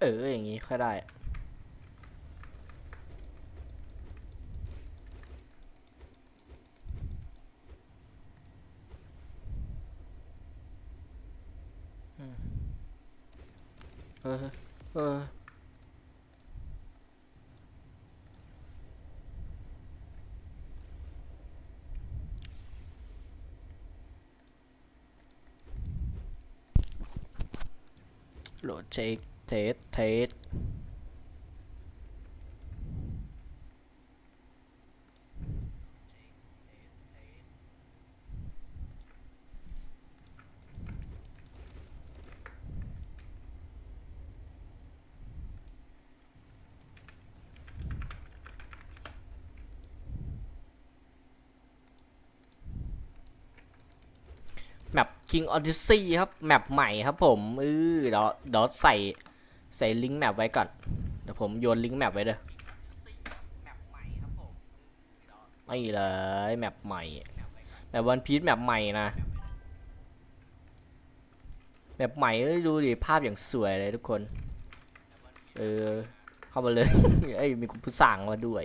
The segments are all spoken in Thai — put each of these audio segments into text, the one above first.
เอออย่างงี้ค่อยได้อืมเออเออโหลดเช็ค เทสเทสแมป King Odyssey ครับ แมปใหม่ครับผมเออเดี๋ยวเดี๋ยวใส่ ใส่ลิงก์แมปไว้ก่อน เดี๋ยวผมโยนลิงก์แมปไว้เด้อนี่เลยแมปใหม่แมปวันพีชแมปใหม่นะแมปใหม่เอ้ยดูดิภาพอย่างสวยเลยทุกคน เออ เข้ามาเลยเอ้ยมีคุณผู้สั่งมาด้วย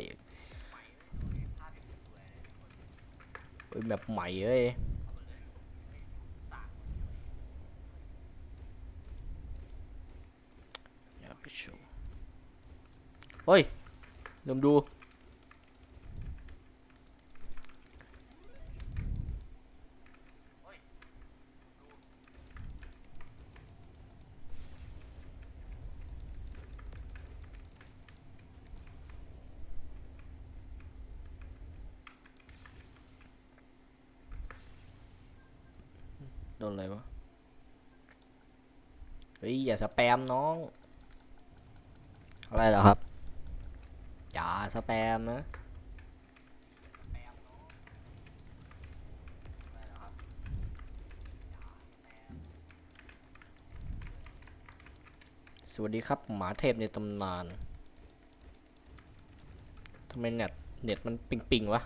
เอ้ยแมปใหม่เอ้ย อย่าไปชม เฮ้ยลืมดู โดนอะไรวะ เฮ้ย อย่าสแปมน้อง อะไรเหรอครับ สแปมนะสวัสดีครับ หมาเทพในตำนาน ทำไมเน็ตเน็ตมันปิงปิงๆวะ